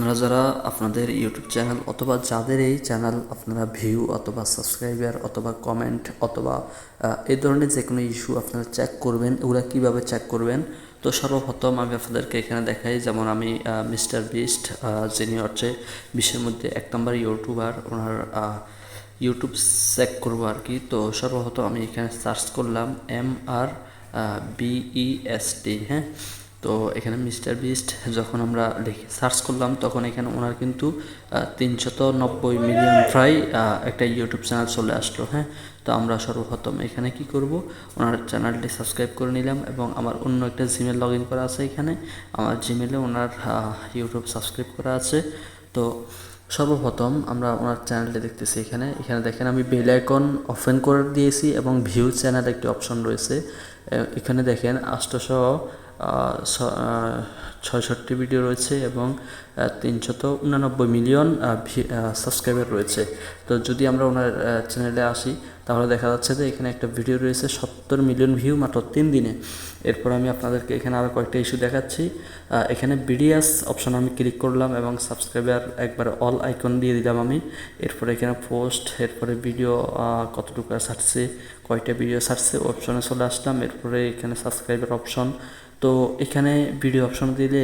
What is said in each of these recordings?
আপনারা যারা আপনাদের ইউটিউব চ্যানেল অথবা যাদের এই চ্যানেল আপনারা ভিউ অথবা সাবস্ক্রাইবার অথবা কমেন্ট অথবা এই ধরনের যে কোনো ইস্যু আপনারা চেক করবেন এগুলো কীভাবে চেক করবেন, তো সর্বপ্রথম আমি আপনাদেরকে এখানে দেখাই, যেমন আমি মিস্টার বিস্ট যিনি হচ্ছে বিশ্বের মধ্যে এক নম্বর ইউটিউবার ওনার ইউটিউব চেক করব আর কি। তো সর্বপ্রথম আমি এখানে সার্চ করলাম এম আর বিইএসটি হ্যাঁ? তো এখানে মিস্টার বিস্ট যখন আমরা লিখে সার্চ করলাম, তখন এখানে ওনার কিন্তু তিনশত নব্বই মিলিয়ন প্রায় একটা ইউটিউব চ্যানেল চলে আসলো হ্যাঁ? তো আমরা সর্বপ্রথম এখানে কি করব? ওনার চ্যানেলটি সাবস্ক্রাইব করে নিলাম এবং আমার অন্য একটা জিমেল লগ ইন করা আছে এখানে। আমার জিমেলে ওনার ইউটিউব সাবস্ক্রাইব করা আছে। তো সর্বপ্রথম আমরা ওনার চ্যানেলটি দেখতেছি এখানে। এখানে দেখেন আমি বেল আইকন ওপেন করে দিয়েছি এবং ভিউ চ্যানেল একটি অপশন রয়েছে। এখানে দেখেন আষ্টশো ছয়ষট্টি ভিডিও রয়েছে এবং তিনশত উনানব্বই মিলিয়ন সাবস্ক্রাইবার রয়েছে। তো যদি আমরা ওনার চ্যানেলে আসি, তাহলে দেখা যাচ্ছে যে এখানে একটা ভিডিও রয়েছে, সত্তর মিলিয়ন ভিউ মাত্র তিন দিনে। এরপর আমি আপনাদেরকে এখানে আরও কয়েকটা ইস্যু দেখাচ্ছি। এখানে বিডিএস অপশন আমি ক্লিক করলাম এবং সাবস্ক্রাইবার একবার অল আইকন দিয়ে দিলাম আমি। এরপরে এখানে পোস্ট এরপরে ভিডিও কতটুকু ছাড়ছে কয়টা ভিডিও ছাড়ছে অপশনে চলে আসলাম। এরপরে এখানে সাবস্ক্রাইবার অপশন তো এখানে ভিডিও অপশন দিলে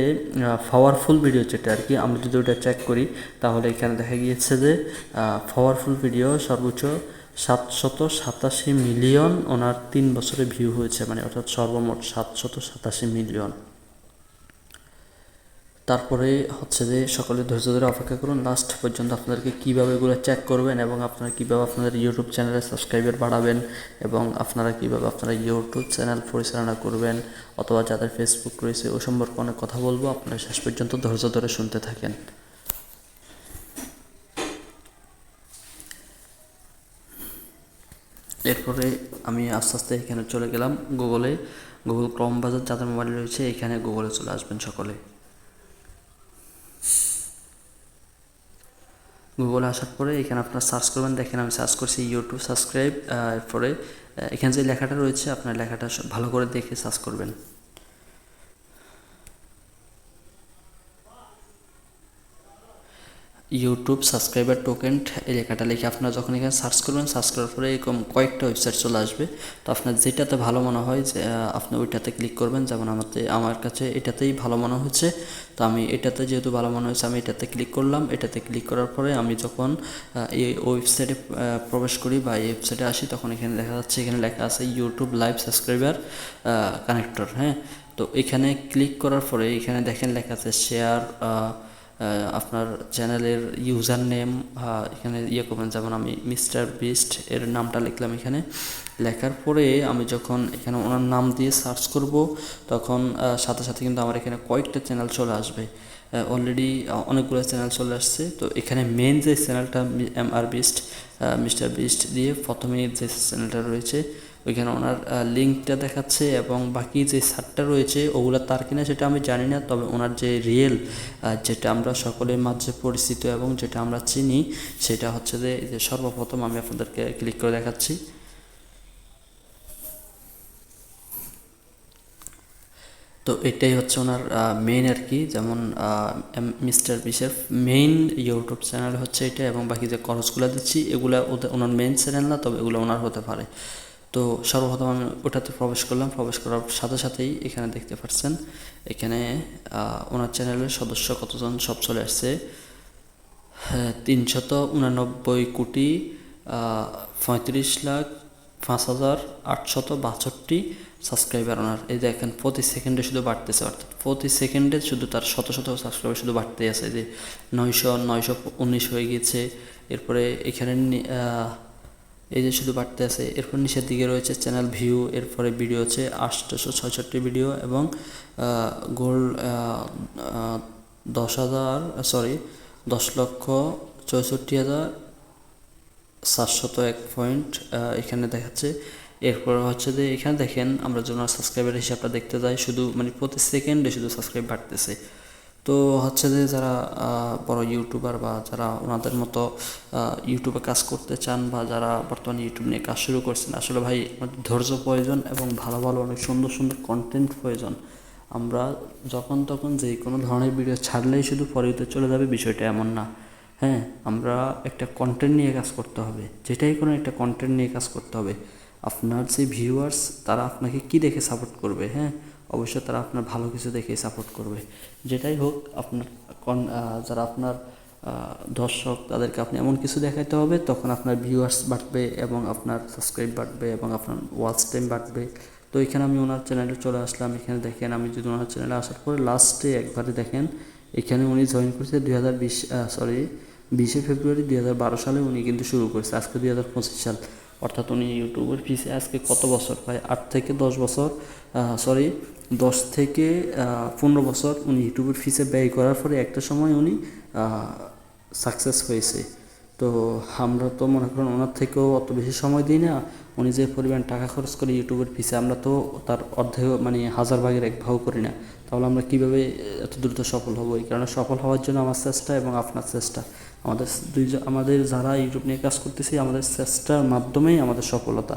পাওয়ারফুল ভিডিও যেটা আর কি, আমরা যদি ওটা চেক করি, তাহলে এখানে দেখা গিয়েছে যে পাওয়ারফুল ভিডিও সর্বোচ্চ সাতশত সাতাশি মিলিয়ন ওনার তিন বছরে ভিউ হয়েছে মানে অর্থাৎ সর্বমোট সাতশত সাতাশি মিলিয়ন তারপরে হচ্ছে যে সকলে ধৈর্য ধরে অপেক্ষা করুন। লাস্ট পর্যন্ত আপনাদেরকে কীভাবে এগুলো চেক করবেন এবং আপনারা কীভাবে আপনাদের ইউটিউব চ্যানেলে সাবস্ক্রাইবার বাড়াবেন এবং আপনারা কীভাবে আপনারা ইউটিউব চ্যানেল পরিচালনা করবেন অথবা যাদের ফেসবুক রয়েছে ওই সম্পর্কে অনেক কথা বলব, আপনারা শেষ পর্যন্ত ধৈর্য ধরে শুনতে থাকেন। এরপরে আমি আস্তে আস্তে এখানে চলে গেলাম গুগলে গুগল ক্রম বাজার যাদের মোবাইল রয়েছে, এখানে গুগলে চলে আসবেন সকলে। গুগলে আসার পরে এখানে আপনারা সার্চ করবেন। দেখেন আমি সার্চ করছি ইউটিউব সাবস্ক্রাইব এরপরে এখানে যে লেখাটা রয়েছে, আপনার লেখাটা ভালো করে দেখে সার্চ করবেন। ইউটিউব সাবস্ক্রাইবার টোকেন এই লেখাটা লিখে আপনারা যখন এখানে সার্চ করবেন সার্চ করার পরে এরকম কয়েকটা ওয়েবসাইট চলে আসবে। তো আপনার যেটাতে ভালো মনে হয় যে আপনি ওইটাতে ক্লিক করবেন। যেমন আমাতে আমার কাছে এটাতেই ভালো মনে হচ্ছে তো আমি এটাতে যেহেতু ভালো মনে হয়েছে, আমি এটাতে ক্লিক করলাম। এটাতে ক্লিক করার পরে আমি যখন এই ওয়েবসাইটে প্রবেশ করি বা এই ওয়েবসাইটে আসি, তখন এখানে দেখা যাচ্ছে, এখানে লেখা আছে ইউটিউব লাইভ সাবস্ক্রাইবার কানেক্টর হ্যাঁ? তো এখানে ক্লিক করার পরে এখানে দেখেন লেখা আছে শেয়ার আপনার চ্যানেলের ইউজার নেম এখানে ইয়ে করবেন, যেমন আমি মিস্টার বিস্ট এর নামটা লিখলাম এখানে। লেখার পরে আমি যখন এখানে ওনার নাম দিয়ে সার্চ করব, তখন সাথে সাথে কিন্তু আমার এখানে কয়েকটা চ্যানেল চলে আসবে। অলরেডি অনেকগুলো চ্যানেল চলে আসছে। তো এখানে মেন যে চ্যানেলটা M R beast mister beast দিয়ে প্রথমে যে চ্যানেলটা রয়েছে ওইখানে ওনার লিঙ্কটা দেখাচ্ছে এবং বাকি যে সারটা রয়েছে ওগুলো তার কিনা সেটা আমি জানি না। তবে ওনার যে রিয়েল যেটা আমরা সকলের মাঝে পরিচিত এবং যেটা আমরা চিনি, সেটা হচ্ছে যে সর্বপ্রথম আমি আপনাদেরকে ক্লিক করে দেখাচ্ছি। তো এটাই হচ্ছে ওনার মেইন আর কি। যেমন মিস্টার বিশের মেইন ইউটিউব চ্যানেল হচ্ছে এটা এবং বাকি যে খরচগুলো দিচ্ছি, এগুলো ওনার মেইন চ্যানেল না, তবে এগুলো ওনার হতে পারে। তো সর্বপ্রথম আমি ওটাতে প্রবেশ করলাম। প্রবেশ করার সাথে সাথেই এখানে দেখতে পাচ্ছেন এখানে ওনার চ্যানেলের সদস্য কতজন সব চলে আসছে। হ্যাঁ তিনশত উনানব্বই কোটি পঁয়ত্রিশ লাখ পাঁচ হাজার আটশত বাষট্টি সাবস্ক্রাইবার ওনার। এই দেখেন, প্রতি সেকেন্ডে শুধু বাড়তেছে, অর্থাৎ প্রতি সেকেন্ডে শুধু তার শত শত সাবস্ক্রাইবার শুধু বাড়তেই আছে। যে নয়শো নয়শো উনিশ হয়ে গেছে এরপরে এখানে এই যে শুধু বাড়তে আছে, এরপর নিচের দিকে রয়েছে চ্যানেল ভিউ এরপরে ভিডিও আছে আটশোশো ছয়ষট্টি ভিডিও এবং গোল দশ হাজার সরি দশ লক্ষ চৌষট্টি হাজার সাতশত এক পয়েন্ট এখানে দেখাচ্ছে। এরপর হচ্ছে যে এখানে দেখেন, আমরা যখন সাবস্ক্রাইবার হিসাবটা দেখতে যাই, শুধু মানে প্রতি সেকেন্ডে শুধু সাবস্ক্রাইব বাড়তেছে। তো হচ্ছে যে যারা বড় ইউটিউবার বা যারা ওনাদের মতো ইউটিউবে কাজ করতে চান বা যারা বর্তমানে ইউটিউব নিয়ে কাজ শুরু করছেন, আসলে ভাই আমাদের ধৈর্য প্রয়োজন এবং ভালো ভালো অনেক সুন্দর সুন্দর কন্টেন্ট প্রয়োজন। আমরা যখন তখন যে কোনো ধরনের ভিডিও ছাড়লেই শুধু পরিতে চলে যাবে, বিষয়টা এমন না। হ্যাঁ আমরা একটা কন্টেন্ট নিয়ে কাজ করতে হবে, যেটাই কোনো একটা কন্টেন্ট নিয়ে কাজ করতে হবে। আপনার যে ভিউয়ার্স তারা আপনাকে কি দেখে সাপোর্ট করবে হ্যাঁ? অবশ্যই তারা আপনার ভালো কিছু দেখে সাপোর্ট করবে। যেটাই হোক, আপনার যারা আপনার দর্শক, তাদেরকে আপনি এমন কিছু দেখাইতে হবে, তখন আপনার ভিউয়ার্স বাড়বে এবং আপনার সাবস্ক্রাইব বাড়বে এবং আপনার ওয়াচ টাইম বাড়বে। তো এখানে আমি ওনার চ্যানেলে চলে আসলাম। এখানে দেখেন, আমি যদি ওনার চ্যানেলে আসার পরে লাস্টে একবারে দেখেন, এখানে উনি জয়েন করেছে দুই বিশ সরি বিশে ফেব্রুয়ারি দুই বারো সালে উনি কিন্তু শুরু করেছে, আজকে দুই পঁচিশ সাল। অর্থাৎ উনি ইউটিউবের পিছিয়ে আজকে কত বছর? প্রায় আট থেকে দশ বছর সরি দশ থেকে পনেরো বছর উনি ইউটিউবের ফিসে ব্যয় করার পরে একটা সময় উনি সাকসেস হয়েছে। তো আমরা তো মনে করেন ওনার থেকেও অত বেশি সময় দিই না। উনি যে পরিমাণ টাকা খরচ করে ইউটিউবের ফিসে আমরা তো তার অর্ধেক মানে হাজার ভাগের এক ভাগ করি না। তাহলে আমরা কীভাবে এত দ্রুত সফল হব? এই কারণে সফল হওয়ার জন্য আমার চেষ্টা এবং আপনার চেষ্টা। আমাদের দুই আমাদের যারা ইউটিউব নিয়ে কাজ করতেছি, আমাদের চেষ্টার মাধ্যমেই আমাদের সফলতা।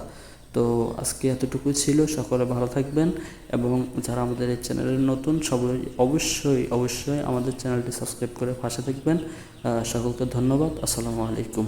তো আজকে এতটুকু ছিল। সকলে ভালো থাকবেন এবং যারা আমাদের এই চ্যানেলের নতুন, সবাই অবশ্যই অবশ্যই আমাদের চ্যানেলটি সাবস্ক্রাইব করে পাশে থাকবেন। সকলকে ধন্যবাদ। আসসালামু আলাইকুম।